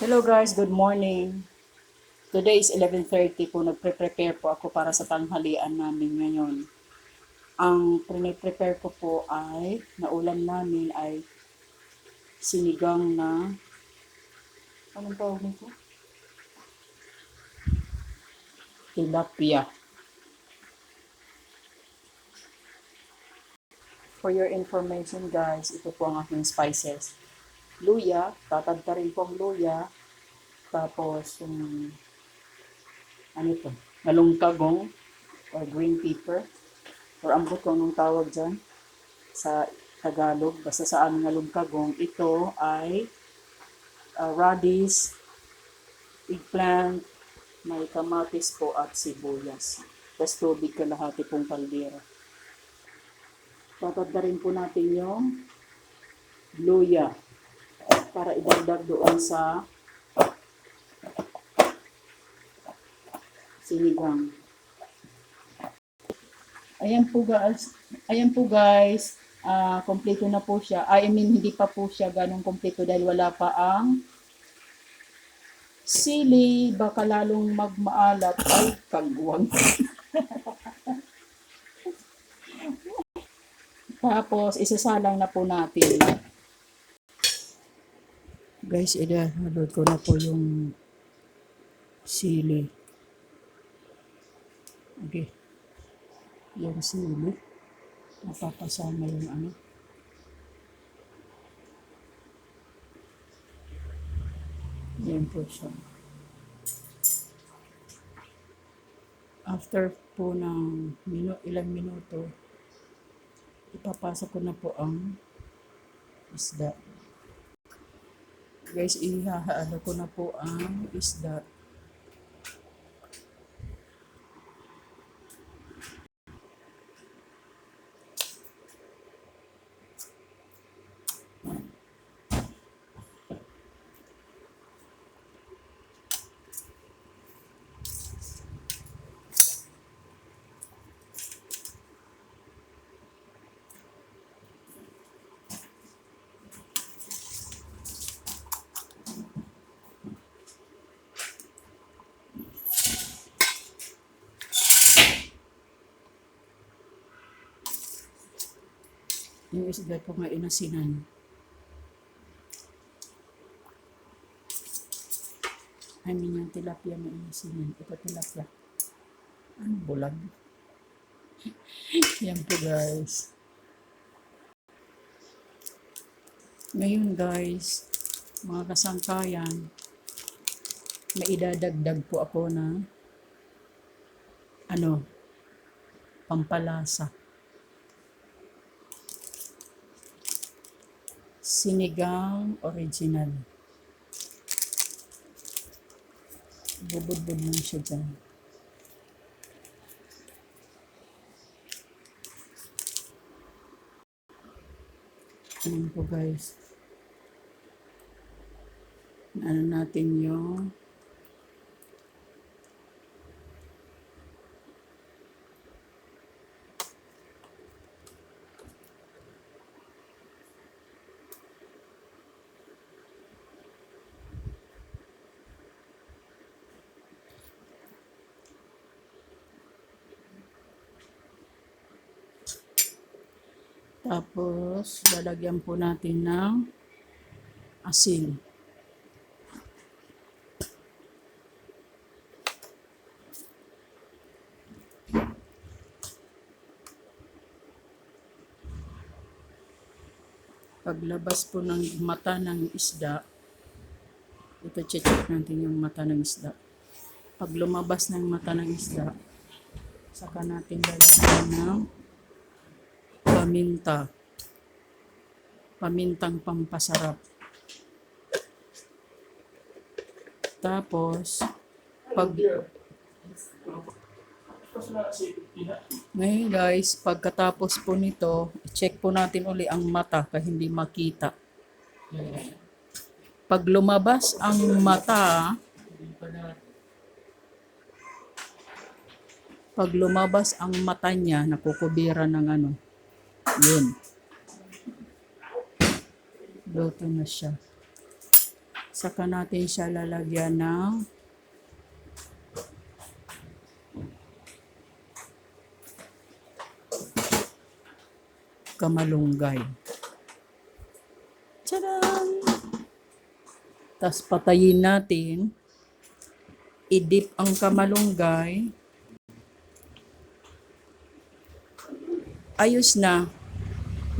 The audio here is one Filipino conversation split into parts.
Hello guys, good morning. Today is 11.30 po. Nagpre-prepare po ako para sa tanghalian namin ngayon. Ang pre-prepare ko po ay, na ulam namin ay sinigang na, anong tawag nito? Tilapia. For your information guys, ito po ang aking spices. Luya, tatagta rin po ang luya. Tapos, yung, ano ito, nalungkagong or green pepper. Or ambot kung anong tawag dyan sa Tagalog. Basta sa aming nalungkagong, ito ay uh, radish, eggplant, may kamatis po at sibuyas. Tapos tubig kalahati pong kaldero. Tatagta rin po natin yung luya para idagdag doon sa sinigang. Ayan po guys. Ayan po guys. Ah, kompleto na po siya. I mean, hindi pa po siya ganong kompleto dahil wala pa ang sili. Baka lalong magmaalat. Ay, kagwang. Tapos, isasalang na po natin. Guys, ilalod ko na po yung sili. Okay. Yung sili. Napapasama yung ano. Yan po siya. After po ng minu ilang minuto, ipapasok ko na po ang isda. Guys, ihahaalo ko na po ang isda. Yung isda po nga inasinan. I mean, yung tilapia na inasinan. Ito tilapia. Ano, bulag? Yan po guys. Ngayon guys, mga kasangkayan, may idadagdag po ako na ano, pampalasa. Sinigang original. Bubudbud lang siya dyan. Ayan po guys. Ano natin yung Tapos, lalagyan po natin ng asin. Paglabas po ng mata ng isda, ito check natin yung mata ng isda. Pag lumabas ng mata ng isda, saka natin lalagyan ng paminta. Pamintang pampasarap. Tapos, pag... Ngayon guys, pagkatapos po nito, check po natin uli ang mata kaya hindi makita. Pag lumabas ang mata, pag lumabas ang mata niya, nakukubira ng ano, yun. Luto na siya. Saka natin siya lalagyan ng kamalunggay. Tadaan! Tapos patayin natin. I-dip ang kamalunggay. Ayos na.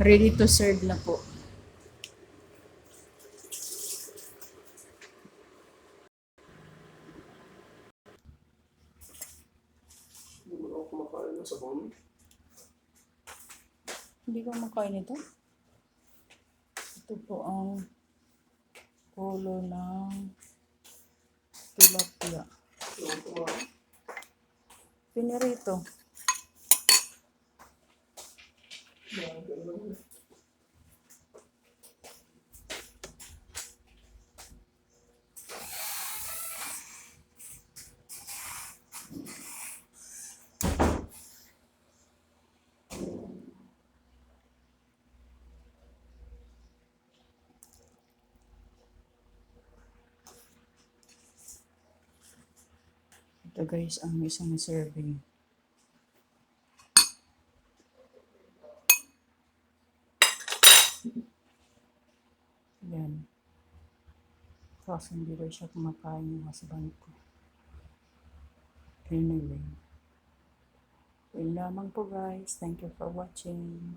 Ready to serve na po. Hindi ko makain ito. Ito po ang ulo ng tilapia. Kumain. Pinirito. Yan, ganun. Ito guys, ang isang serving. Yan. Kasi hindi daw siya kumakain yung husband ko. Anyway. Yun lamang po guys. Thank you for watching.